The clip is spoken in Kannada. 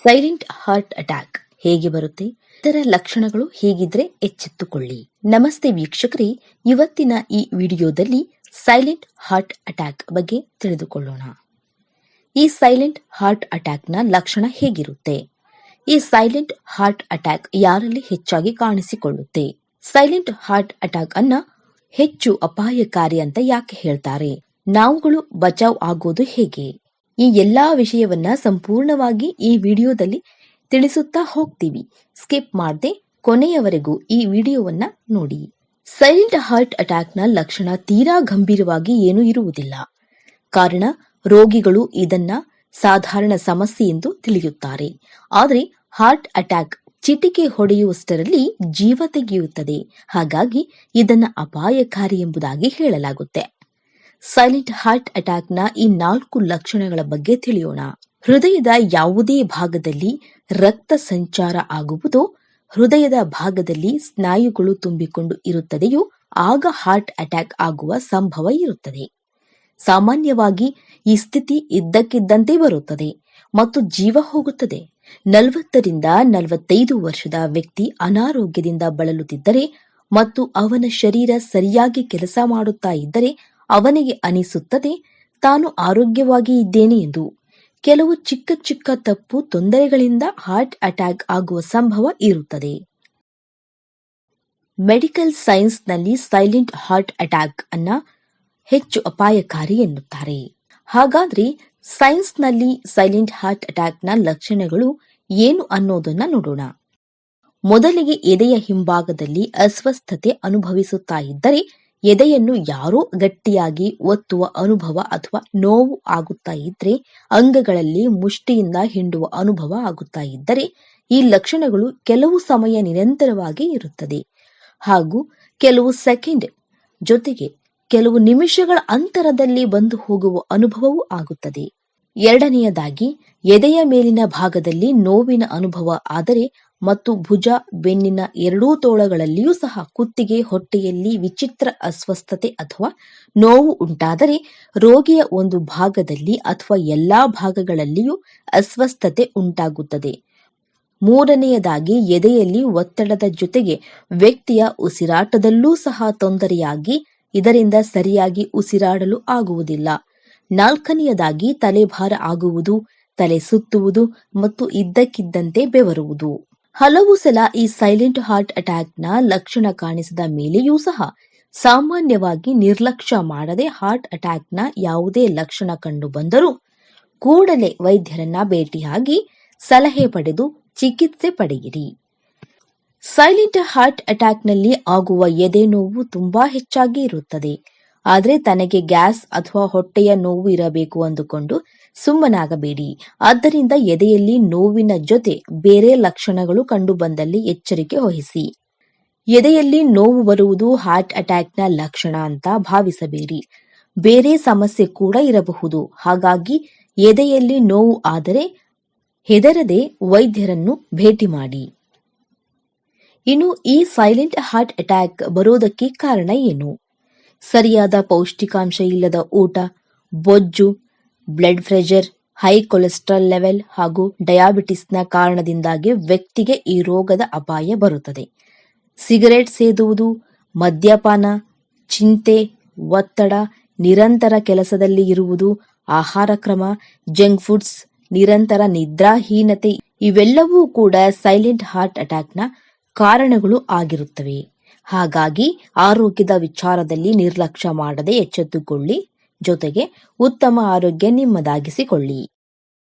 ಸೈಲೆಂಟ್ ಹಾರ್ಟ್ ಅಟ್ಯಾಕ್ ಹೇಗೆ ಬರುತ್ತೆ? ಇದರ ಲಕ್ಷಣಗಳು ಹೇಗಿದ್ರೆ ಎಚ್ಚೆತ್ತುಕೊಳ್ಳಿ. ನಮಸ್ತೆ ವೀಕ್ಷಕರೇ, ಇವತ್ತಿನ ಈ ವಿಡಿಯೋದಲ್ಲಿ ಸೈಲೆಂಟ್ ಹಾರ್ಟ್ ಅಟ್ಯಾಕ್ ಬಗ್ಗೆ ತಿಳಿದುಕೊಳ್ಳೋಣ. ಈ ಸೈಲೆಂಟ್ ಹಾರ್ಟ್ ಅಟ್ಯಾಕ್ನ ಲಕ್ಷಣ ಹೇಗಿರುತ್ತೆ? ಈ ಸೈಲೆಂಟ್ ಹಾರ್ಟ್ ಅಟ್ಯಾಕ್ ಯಾರಲ್ಲಿ ಹೆಚ್ಚಾಗಿ ಕಾಣಿಸಿಕೊಳ್ಳುತ್ತೆ? ಸೈಲೆಂಟ್ ಹಾರ್ಟ್ ಅಟ್ಯಾಕ್ ಅನ್ನ ಹೆಚ್ಚು ಅಪಾಯಕಾರಿ ಅಂತ ಯಾಕೆ ಹೇಳ್ತಾರೆ? ನಾವುಗಳು ಬಚಾವ್ ಆಗೋದು ಹೇಗೆ? ಈ ಎಲ್ಲಾ ವಿಷಯವನ್ನ ಸಂಪೂರ್ಣವಾಗಿ ಈ ವಿಡಿಯೋದಲ್ಲಿ ತಿಳಿಸುತ್ತಾ ಹೋಗ್ತೀವಿ. ಸ್ಕಿಪ್ ಮಾಡದೆ ಕೊನೆಯವರೆಗೂ ಈ ವಿಡಿಯೋವನ್ನ ನೋಡಿ. ಸೈಲೆಂಟ್ ಹಾರ್ಟ್ ಅಟ್ಯಾಕ್ನ ಲಕ್ಷಣ ತೀರಾ ಗಂಭೀರವಾಗಿ ಏನೂ ಇರುವುದಿಲ್ಲ. ಕಾರಣ, ರೋಗಿಗಳು ಇದನ್ನ ಸಾಧಾರಣ ಸಮಸ್ಯೆ ಎಂದು ತಿಳಿಯುತ್ತಾರೆ. ಆದರೆ, ಹಾರ್ಟ್ ಅಟ್ಯಾಕ್ ಚಿಟಿಕೆ ಹೊಡೆಯುವಷ್ಟರಲ್ಲಿ ಜೀವ ತೆಗೆಯುತ್ತದೆ. ಹಾಗಾಗಿ ಇದನ್ನ ಅಪಾಯಕಾರಿ ಎಂಬುದಾಗಿ ಹೇಳಲಾಗುತ್ತೆ. ಸೈಲೆಂಟ್ ಹಾರ್ಟ್ ಅಟ್ಯಾಕ್ನ ಈ ನಾಲ್ಕು ಲಕ್ಷಣಗಳ ಬಗ್ಗೆ ತಿಳಿಯೋಣ. ಹೃದಯದ ಯಾವುದೇ ಭಾಗದಲ್ಲಿ ರಕ್ತ ಸಂಚಾರ ಆಗುವುದು, ಹೃದಯದ ಭಾಗದಲ್ಲಿ ಸ್ನಾಯುಗಳು ತುಂಬಿಕೊಂಡು ಇರುತ್ತದೆಯೋ ಆಗ ಹಾರ್ಟ್ ಅಟ್ಯಾಕ್ ಆಗುವ ಸಂಭವ ಇರುತ್ತದೆ. ಸಾಮಾನ್ಯವಾಗಿ ಈ ಸ್ಥಿತಿ ಇದ್ದಕ್ಕಿದ್ದಂತೆ ಬರುತ್ತದೆ ಮತ್ತು ಜೀವ ಹೋಗುತ್ತದೆ. ನಲವತ್ತರಿಂದ ನಲವತ್ತೈದು ವರ್ಷದ ವ್ಯಕ್ತಿ ಅನಾರೋಗ್ಯದಿಂದ ಬಳಲುತ್ತಿದ್ದರೆ ಮತ್ತು ಅವನ ಶರೀರ ಸರಿಯಾಗಿ ಕೆಲಸ ಮಾಡುತ್ತಾ ಇದ್ದರೆ ಅವನಿಗೆ ಅನಿಸುತ್ತದೆ, ತಾನು ಆರೋಗ್ಯವಾಗಿ ಇದ್ದೇನೆ ಎಂದು. ಕೆಲವು ಚಿಕ್ಕ ಚಿಕ್ಕ ತಪ್ಪು ತೊಂದರೆಗಳಿಂದ ಹಾರ್ಟ್ ಅಟ್ಯಾಕ್ ಆಗುವ ಸಂಭವ ಇರುತ್ತದೆ. ಮೆಡಿಕಲ್ ಸೈನ್ಸ್ನಲ್ಲಿ ಸೈಲೆಂಟ್ ಹಾರ್ಟ್ ಅಟ್ಯಾಕ್ ಅನ್ನ ಹೆಚ್ಚು ಅಪಾಯಕಾರಿ ಎನ್ನುತ್ತಾರೆ. ಹಾಗಾದ್ರೆ ಸೈನ್ಸ್ನಲ್ಲಿ ಸೈಲೆಂಟ್ ಹಾರ್ಟ್ ಅಟ್ಯಾಕ್ನ ಲಕ್ಷಣಗಳು ಏನು ಅನ್ನೋದನ್ನ ನೋಡೋಣ. ಮೊದಲಿಗೆ ಎದೆಯ ಹಿಂಭಾಗದಲ್ಲಿ ಅಸ್ವಸ್ಥತೆ ಅನುಭವಿಸುತ್ತಾ ಇದ್ದರೆ ಎದೆಯನ್ನು ಯಾರೋ ಗಟ್ಟಿಯಾಗಿ ಒತ್ತುವ ಅನುಭವ ಅಥವಾ ನೋವು ಆಗುತ್ತಾ ಇದ್ರೆ ಅಂಗಗಳಲ್ಲಿ ಮುಷ್ಟಿಯಿಂದ ಹಿಂಡುವ ಅನುಭವ ಆಗುತ್ತಾ ಇದ್ದರೆ ಈ ಲಕ್ಷಣಗಳು ಕೆಲವು ಸಮಯ ನಿರಂತರವಾಗಿ ಇರುತ್ತದೆ. ಹಾಗೂ ಕೆಲವು ಸೆಕೆಂಡ್ ಜೊತೆಗೆ ಕೆಲವು ನಿಮಿಷಗಳ ಅಂತರದಲ್ಲಿ ಬಂದು ಹೋಗುವ ಅನುಭವವೂ ಆಗುತ್ತದೆ. ಎರಡನೆಯದಾಗಿ ಎದೆಯ ಮೇಲಿನ ಭಾಗದಲ್ಲಿ ನೋವಿನ ಅನುಭವ ಆದರೆ ಮತ್ತು ಭುಜ ಬೆನ್ನಿನ ಎರಡೂ ತೋಳಗಳಲ್ಲಿಯೂ ಸಹ ಕುತ್ತಿಗೆ, ಹೊಟ್ಟೆಯಲ್ಲಿ ವಿಚಿತ್ರ ಅಸ್ವಸ್ಥತೆ ಅಥವಾ ನೋವು ಉಂಟಾದರೆ ರೋಗಿಯ ಒಂದು ಭಾಗದಲ್ಲಿ ಅಥವಾ ಎಲ್ಲಾ ಭಾಗಗಳಲ್ಲಿಯೂ ಅಸ್ವಸ್ಥತೆ ಉಂಟಾಗುತ್ತದೆ. ಮೂರನೆಯದಾಗಿ, ಎದೆಯಲ್ಲಿ ಒತ್ತಡದ ಜೊತೆಗೆ ವ್ಯಕ್ತಿಯ ಉಸಿರಾಟದಲ್ಲೂ ಸಹ ತೊಂದರೆಯಾಗಿ, ಇದರಿಂದ ಸರಿಯಾಗಿ ಉಸಿರಾಡಲು ಆಗುವುದಿಲ್ಲ. ನಾಲ್ಕನೆಯದಾಗಿ, ತಲೆಭಾರ ಆಗುವುದು, ತಲೆ ಸುತ್ತುವುದು ಮತ್ತು ಇದ್ದಕ್ಕಿದ್ದಂತೆ ಬೆವರುವುದು. ಹಲವು ಸಲ ಈ ಸೈಲೆಂಟ್ ಹಾರ್ಟ್ ಅಟ್ಯಾಕ್ನ ಲಕ್ಷಣ ಕಾಣಿಸಿದ ಮೇಲೆಯೂ ಸಹ ಸಾಮಾನ್ಯವಾಗಿ ನಿರ್ಲಕ್ಷ್ಯ ಮಾಡದೆ ಹಾರ್ಟ್ ಅಟ್ಯಾಕ್ನ ಯಾವುದೇ ಲಕ್ಷಣ ಕಂಡು ಬಂದರೂ ಕೂಡಲೇ ವೈದ್ಯರನ್ನ ಭೇಟಿಯಾಗಿ ಸಲಹೆ ಪಡೆದು ಚಿಕಿತ್ಸೆ ಪಡೆಯಿರಿ. ಸೈಲೆಂಟ್ ಹಾರ್ಟ್ ಅಟ್ಯಾಕ್ನಲ್ಲಿ ಆಗುವ ಎದೆ ನೋವು ತುಂಬಾ ಹೆಚ್ಚಾಗಿ ಇರುತ್ತದೆ. ಆದರೆ ತನಗೆ ಗ್ಯಾಸ್ ಅಥವಾ ಹೊಟ್ಟೆಯ ನೋವು ಇರಬೇಕು ಅಂದುಕೊಂಡು ಸುಮ್ಮನಾಗಬೇಡಿ. ಆದ್ದರಿಂದ ಎದೆಯಲ್ಲಿ ನೋವಿನ ಜೊತೆ ಬೇರೆ ಲಕ್ಷಣಗಳು ಕಂಡುಬಂದಲ್ಲಿ ಎಚ್ಚರಿಕೆ ವಹಿಸಿ. ಎದೆಯಲ್ಲಿ ನೋವು ಬರುವುದು ಹಾರ್ಟ್ ಅಟ್ಯಾಕ್ನ ಲಕ್ಷಣ ಅಂತ ಭಾವಿಸಬೇಡಿ. ಬೇರೆ ಸಮಸ್ಯೆ ಕೂಡ ಇರಬಹುದು. ಹಾಗಾಗಿ ಎದೆಯಲ್ಲಿ ನೋವು ಆದರೆ ಹೆದರದೆ ವೈದ್ಯರನ್ನು ಭೇಟಿ ಮಾಡಿ. ಇನ್ನು ಈ ಸೈಲೆಂಟ್ ಹಾರ್ಟ್ ಅಟ್ಯಾಕ್ ಬರೋದಕ್ಕೆ ಕಾರಣ ಏನು? ಸರಿಯಾದ ಪೌಷ್ಟಿಕಾಂಶ ಇಲ್ಲದ ಊಟ, ಬೊಜ್ಜು blood pressure, high cholesterol level ಹಾಗೂ ಡಯಾಬಿಟಿಸ್ನ ಕಾರಣದಿಂದಾಗಿ ವ್ಯಕ್ತಿಗೆ ಈ ರೋಗದ ಅಪಾಯ ಬರುತ್ತದೆ. ಸಿಗರೆಟ್ ಸೇದುವುದು, ಮದ್ಯಪಾನ, ಚಿಂತೆ, ಒತ್ತಡ, ನಿರಂತರ ಕೆಲಸದಲ್ಲಿ ಇರುವುದು, ಆಹಾರ ಕ್ರಮ, ಜಂಕ್ ಫುಡ್ಸ್, ನಿರಂತರ ನಿದ್ರಾಹೀನತೆ ಇವೆಲ್ಲವೂ ಕೂಡ ಸೈಲೆಂಟ್ ಹಾರ್ಟ್ ಅಟ್ಯಾಕ್ನ ಕಾರಣಗಳು ಆಗಿರುತ್ತವೆ. ಹಾಗಾಗಿ ಆರೋಗ್ಯದ ವಿಚಾರದಲ್ಲಿ ನಿರ್ಲಕ್ಷ್ಯ ಮಾಡದೆ ಎಚ್ಚೆತ್ತುಕೊಳ್ಳಿ. ಜೊತೆಗೆ ಉತ್ತಮ ಆರೋಗ್ಯ ನಿಮ್ಮದಾಗಿಸಿಕೊಳ್ಳಿ.